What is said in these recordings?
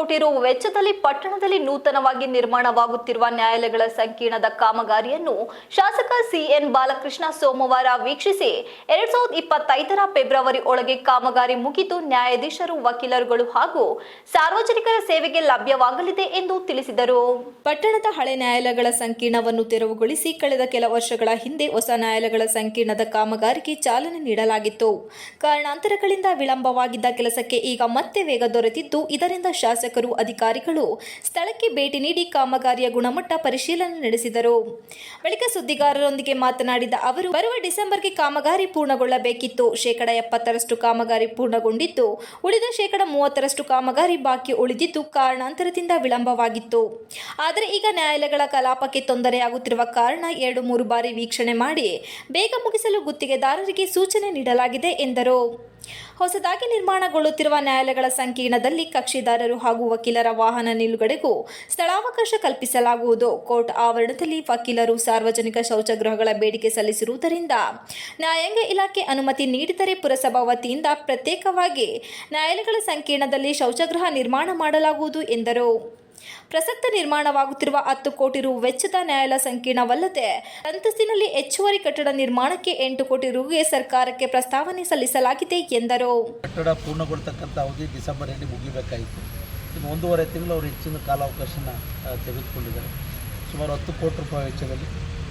ಕೋಟಿ ರು ವೆಚ್ಚದಲ್ಲಿ ಪಟ್ಟಣದಲ್ಲಿ ನೂತನವಾಗಿ ನಿರ್ಮಾಣವಾಗುತ್ತಿರುವ ನ್ಯಾಯಾಲಯಗಳ ಸಂಕೀರ್ಣದ ಕಾಮಗಾರಿಯನ್ನು ಶಾಸಕ ಸಿಎನ್ ಬಾಲಕೃಷ್ಣ ಸೋಮವಾರ ವೀಕ್ಷಿಸಿ ಎರಡ್ ಸಾವಿರದ ಇಪ್ಪತ್ತೈದರ ಫೆಬ್ರವರಿ ಒಳಗೆ ಕಾಮಗಾರಿ ಮುಗಿದು ನ್ಯಾಯಾಧೀಶರು, ವಕೀಲರುಗಳು ಹಾಗೂ ಸಾರ್ವಜನಿಕರ ಸೇವೆಗೆ ಲಭ್ಯವಾಗಲಿದೆ ಎಂದು ತಿಳಿಸಿದರು. ಪಟ್ಟಣದ ಹಳೆ ನ್ಯಾಯಾಲಯಗಳ ಸಂಕೀರ್ಣವನ್ನು ತೆರವುಗೊಳಿಸಿ ಕಳೆದ ಕೆಲ ವರ್ಷಗಳ ಹಿಂದೆ ಹೊಸ ನ್ಯಾಯಾಲಯಗಳ ಸಂಕೀರ್ಣದ ಕಾಮಗಾರಿಗೆ ಚಾಲನೆ ನೀಡಲಾಗಿತ್ತು. ಕಾರಣಾಂತರಗಳಿಂದ ವಿಳಂಬವಾಗಿದ್ದ ಕೆಲಸಕ್ಕೆ ಈಗ ಮತ್ತೆ ವೇಗ ದೊರೆತಿದ್ದು ಇದರಿಂದ ಶಾಸಕರು ಅಧಿಕಾರಿಗಳು ಸ್ಥಳಕ್ಕೆ ಭೇಟಿ ನೀಡಿ ಕಾಮಗಾರಿಯ ಗುಣಮಟ್ಟ ಪರಿಶೀಲನೆ ನಡೆಸಿದರು. ಬಳಿಕ ಸುದ್ದಿಗಾರರೊಂದಿಗೆ ಮಾತನಾಡಿದ ಅವರು, ಬರುವ ಡಿಸೆಂಬರ್ಗೆ ಕಾಮಗಾರಿ ಪೂರ್ಣಗೊಳ್ಳಬೇಕಿತ್ತು. ಶೇಕಡ ಎಪ್ಪತ್ತರಷ್ಟು ಕಾಮಗಾರಿ ಪೂರ್ಣಗೊಂಡಿತ್ತು ಉಳಿದ ಶೇಕಡ ಮೂವತ್ತರಷ್ಟು ಕಾಮಗಾರಿ ಬಾಕಿ ಉಳಿದಿದ್ದು ಕಾರಣಾಂತರದಿಂದ ವಿಳಂಬವಾಗಿತ್ತು. ಆದರೆ ಈಗ ನ್ಯಾಯಾಲಯಗಳ ಕಲಾಪಕ್ಕೆ ತೊಂದರೆಯಾಗುತ್ತಿರುವ ಕಾರಣ ಎರಡು, ಮೂರು ಬಾರಿ ವೀಕ್ಷಣೆ ಮಾಡಿ ಬೇಗ ಮುಗಿಸಲು ಗುತ್ತಿಗೆದಾರರಿಗೆ ಸೂಚನೆ ನೀಡಲಾಗಿದೆ ಎಂದರು. ಹೊಸದಾಗಿ ನಿರ್ಮಾಣಗೊಳ್ಳುತ್ತಿರುವ ನ್ಯಾಯಾಲಯಗಳ ಸಂಕೀರ್ಣದಲ್ಲಿ ಕಕ್ಷಿದಾರರು ಹಾಗೂ ವಕೀಲರ ವಾಹನ ನಿಲುಗಡೆಗೂ ಸ್ಥಳಾವಕಾಶ ಕಲ್ಪಿಸಲಾಗುವುದು. ಕೋರ್ಟ್ ಆವರಣದಲ್ಲಿ ವಕೀಲರು ಸಾರ್ವಜನಿಕ ಶೌಚಗೃಹಗಳ ಬೇಡಿಕೆ ಸಲ್ಲಿಸಿರುವುದರಿಂದ ನ್ಯಾಯಾಂಗ ಇಲಾಖೆ ಅನುಮತಿ ನೀಡಿದರೆ ಪುರಸಭಾ ವತಿಯಿಂದ ಪ್ರತ್ಯೇಕವಾಗಿ ನ್ಯಾಯಾಲಯಗಳ ಸಂಕೀರ್ಣದಲ್ಲಿ ಶೌಚಗೃಹ ನಿರ್ಮಾಣ ಮಾಡಲಾಗುವುದು ಎಂದರು. ಪ್ರಸಕ್ತ ನಿರ್ಮಾಣವಾಗುತ್ತಿರುವ ಹತ್ತು ಕೋಟಿ ರು ವೆಚ್ಚದ ನ್ಯಾಯಾಲಯ ಸಂಕೀರ್ಣವಲ್ಲದೆ ಅಂತಸ್ತಿನಲ್ಲಿ ಹೆಚ್ಚುವರಿ ಕಟ್ಟಡ ನಿರ್ಮಾಣಕ್ಕೆ ಎಂಟು ಕೋಟಿ ರುಗೆ ಸರ್ಕಾರಕ್ಕೆ ಪ್ರಸ್ತಾವನೆ ಸಲ್ಲಿಸಲಾಗಿದೆ ಎಂದರು. ಕಟ್ಟಡ ಪೂರ್ಣಗೊಳ್ತಕ್ಕಂಥ ಅವಧಿ ಡಿಸೆಂಬರಲ್ಲಿ ಮುಗಿಬೇಕಾಯಿತು. ಇನ್ನು ಒಂದೂವರೆ ತಿಂಗಳು ಅವರು ಹೆಚ್ಚಿನ ಕಾಲಾವಕಾಶನ ತೆಗೆದುಕೊಂಡಿದ್ದಾರೆ. ಸುಮಾರು ಹತ್ತು ಕೋಟಿ ರೂಪಾಯಿ ವೆಚ್ಚದಲ್ಲಿ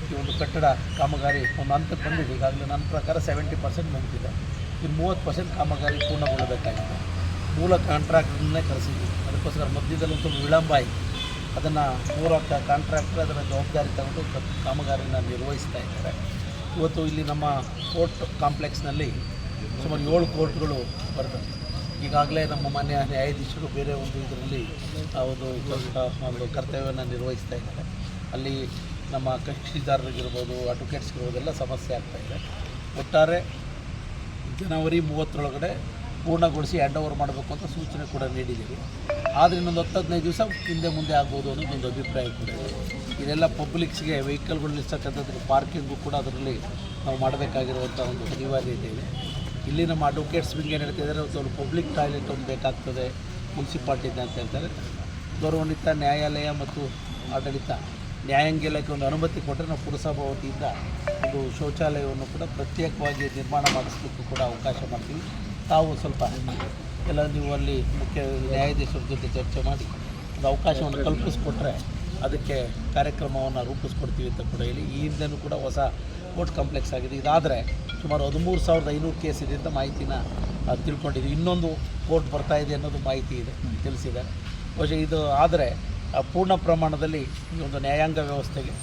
ಈ ಒಂದು ಕಟ್ಟಡ ಕಾಮಗಾರಿ ಒಂದು ಹಂತಕ್ಕೆ ಬಂದಿದೆ. ಈಗಾಗಲೇ ನನ್ನ ಪ್ರಕಾರ ಸೆವೆಂಟಿ ಪರ್ಸೆಂಟ್ ಮುಗಿದಿದೆ. ಇನ್ನು ಮೂವತ್ತು ಪರ್ಸೆಂಟ್ ಕಾಮಗಾರಿ ಪೂರ್ಣಗೊಳ್ಳಬೇಕಾಗಿದೆ. ಮೂಲ ಕಾಂಟ್ರಾಕ್ಟರ್ನೇ ಕರೆಸಿದ್ವಿ. ಅದಕ್ಕೋಸ್ಕರ ಮಧ್ಯದಲ್ಲಿ ಒಂದು ವಿಳಂಬ ಆಯಿತು. ಅದನ್ನು ಮೂಲ ಕಾಂಟ್ರಾಕ್ಟ್ರ್ ಅದರ ಜವಾಬ್ದಾರಿ ತಗೊಂಡು ಕಾಮಗಾರಿನ ನಿರ್ವಹಿಸ್ತಾ ಇದ್ದಾರೆ. ಇವತ್ತು ಇಲ್ಲಿ ನಮ್ಮ ಕೋರ್ಟ್ ಕಾಂಪ್ಲೆಕ್ಸ್ನಲ್ಲಿ ಸುಮಾರು ಏಳು ಕೋರ್ಟ್ಗಳು ಬರ್ತವೆ. ಈಗಾಗಲೇ ನಮ್ಮ ಮಾನ್ಯ ನ್ಯಾಯಾಧೀಶರು ಬೇರೆ ಒಂದು ಇದರಲ್ಲಿ ಒಂದು ಒಂದು ಕರ್ತವ್ಯವನ್ನು ನಿರ್ವಹಿಸ್ತಾ ಇದ್ದಾರೆ. ಅಲ್ಲಿ ನಮ್ಮ ಕಕ್ಷಿದಾರರಿಗಿರ್ಬೋದು ಅಡ್ವೊಕೇಟ್ಸ್ಗಿರ್ಬೋದೆಲ್ಲ ಸಮಸ್ಯೆ ಆಗ್ತಾಯಿದೆ ಒಟ್ಟಾರೆ ಜನವರಿ ಮೂವತ್ತರೊಳಗಡೆ ಪೂರ್ಣಗೊಳಿಸಿ ಹ್ಯಾಂಡ್ ಓವರ್ ಮಾಡಬೇಕು ಅಂತ ಸೂಚನೆ ಕೂಡ ನೀಡಿದ್ದೀವಿ. ಆದರೆ ಇನ್ನೊಂದು ಹತ್ತು ಹದಿನೈದು ದಿವಸ ಹಿಂದೆ ಮುಂದೆ ಆಗ್ಬೋದು ಅನ್ನೋದು ಒಂದು ಅಭಿಪ್ರಾಯ ಕೂಡ ಇದೆ. ಇದೆಲ್ಲ ಪಬ್ಲಿಕ್ಸ್ಗೆ ವೆಹಿಕಲ್ಗಳು ನಿಲ್ಸಕ್ಕಂಥದ್ದು ಪಾರ್ಕಿಂಗು ಕೂಡ ಅದರಲ್ಲಿ ನಾವು ಮಾಡಬೇಕಾಗಿರುವಂಥ ಒಂದು ಅನಿವಾರ್ಯತೆ ಇದೆ. ಇಲ್ಲಿ ನಮ್ಮ ಅಡ್ವೊಕೇಟ್ಸ್ ಬಿಂಗ್ ಏನು ಹೇಳ್ತಿದ್ದಾರೆ ಒಂದು ಪಬ್ಲಿಕ್ ಟಾಯ್ಲೆಟ್ ಒಂದು ಬೇಕಾಗ್ತದೆ ಮುನ್ಸಿಪಾಲ್ಟಿಯಿಂದ ಅಂತ ಹೇಳ್ತಾರೆ ಗೌರವಾನ್ವಿತ ನ್ಯಾಯಾಲಯ ಮತ್ತು ಆಡಳಿತ ನ್ಯಾಯಾಂಗ ಇಲಾಖೆ ಒಂದು ಅನುಮತಿ ಕೊಟ್ಟರೆ ನಾವು ಪುರಸಭಾ ವತಿಯಿಂದ ಒಂದು ಶೌಚಾಲಯವನ್ನು ಕೂಡ ಪ್ರತ್ಯೇಕವಾಗಿ ನಿರ್ಮಾಣ ಮಾಡಿಸ್ಲಿಕ್ಕೂ ಕೂಡ ಅವಕಾಶ ಮಾಡ್ತೀವಿ. ತಾವು ಸ್ವಲ್ಪ ಎಲ್ಲ ನೀವು ಅಲ್ಲಿ ಮುಖ್ಯ ನ್ಯಾಯಾಧೀಶರ ಜೊತೆ ಚರ್ಚೆ ಮಾಡಿ ಒಂದು ಅವಕಾಶವನ್ನು ಕಲ್ಪಿಸ್ಕೊಟ್ರೆ ಅದಕ್ಕೆ ಕಾರ್ಯಕ್ರಮವನ್ನು ರೂಪಿಸ್ಕೊಡ್ತೀವಿ ಅಂತ ಕೂಡ ಹೇಳಿ ಈ ಹಿಂದೆನೂ ಕೂಡ ಹೊಸ ಕೋರ್ಟ್ ಕಾಂಪ್ಲೆಕ್ಸ್ ಆಗಿದೆ. ಇದಾದರೆ ಸುಮಾರು ಹದಿಮೂರು ಸಾವಿರದ ಐನೂರು ಕೇಸ್ ಇದೆ ಅಂತ ಮಾಹಿತಿನ ತಿಳ್ಕೊಂಡಿದ್ದೀವಿ. ಇನ್ನೊಂದು ಕೋರ್ಟ್ ಬರ್ತಾ ಇದೆ ಅನ್ನೋದು ಮಾಹಿತಿ ಇದೆ, ತಿಳಿಸಿದೆ. ಬಹುಶಃ ಇದು ಆದರೆ ಪೂರ್ಣ ಪ್ರಮಾಣದಲ್ಲಿ ಈ ಒಂದು ನ್ಯಾಯಾಂಗ ವ್ಯವಸ್ಥೆಗೆ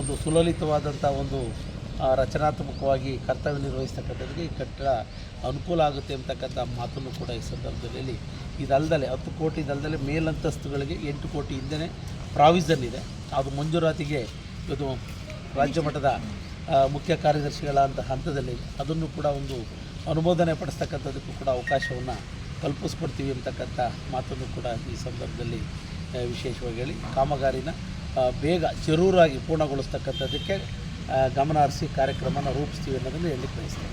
ಒಂದು ಸುಲಲಿತವಾದಂಥ ಒಂದು ರಚನಾತ್ಮಕವಾಗಿ ಕರ್ತವ್ಯ ನಿರ್ವಹಿಸ್ತಕ್ಕಂಥದ್ದಕ್ಕೆ ಈ ಕಟ್ಟಡ ಅನುಕೂಲ ಆಗುತ್ತೆ ಅಂತಕ್ಕಂಥ ಮಾತನ್ನು ಕೂಡ ಈ ಸಂದರ್ಭದಲ್ಲಿ ಇದಲ್ದಲೆ ಹತ್ತು ಕೋಟಿ ಇದಲ್ದಲೆ ಮೇಲಂತಸ್ತುಗಳಿಗೆ ಎಂಟು ಕೋಟಿ ಹಿಂದೆ ಪ್ರಾವಿಸನ್ ಇದೆ. ಅದು ಮಂಜೂರಾತಿಗೆ ಇದು ರಾಜ್ಯ ಮಟ್ಟದ ಮುಖ್ಯ ಕಾರ್ಯದರ್ಶಿಗಳಂಥ ಹಂತದಲ್ಲಿ ಅದನ್ನು ಕೂಡ ಒಂದು ಅನುಮೋದನೆ ಪಡಿಸ್ತಕ್ಕಂಥದ್ದಕ್ಕೂ ಕೂಡ ಅವಕಾಶವನ್ನು ಕಲ್ಪಿಸ್ಕೊಡ್ತೀವಿ ಅಂತಕ್ಕಂಥ ಮಾತನ್ನು ಕೂಡ ಈ ಸಂದರ್ಭದಲ್ಲಿ ವಿಶೇಷವಾಗಿ ಹೇಳಿ. ಕಾಮಗಾರಿನ ಬೇಗ ಜರೂರಾಗಿ ಪೂರ್ಣಗೊಳಿಸ್ತಕ್ಕಂಥದ್ದಕ್ಕೆ ಗಮನ ಹರಿಸಿ ಕಾರ್ಯಕ್ರಮನ ರೂಪಿಸ್ತೀವಿ ಅನ್ನೋದನ್ನು ಹೇಳಲಿಕ್ಕೆ ಬಯಸ್ತೇನೆ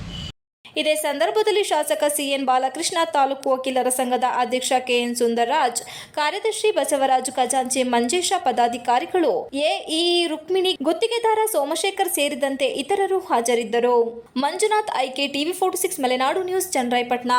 ಇದೇ ಸಂದರ್ಭದಲ್ಲಿ ಶಾಸಕ ಸಿಎನ್ ಬಾಲಕೃಷ್ಣ, ತಾಲೂಕು ವಕೀಲರ ಸಂಘದ ಅಧ್ಯಕ್ಷ ಕೆಎನ್ ಸುಂದರರಾಜ್, ಕಾರ್ಯದರ್ಶಿ ಬಸವರಾಜ್ ಖಜಾಂಚಿ, ಮಂಜೇಶ ಪದಾಧಿಕಾರಿಗಳು ಎಇ ರುಕ್ಮಿಣಿ, ಗುತ್ತಿಗೆದಾರ ಸೋಮಶೇಖರ್ ಸೇರಿದಂತೆ ಇತರರು ಹಾಜರಿದ್ದರು. Manjunath IK TV forty six, Malenadu news, Channarayapatna.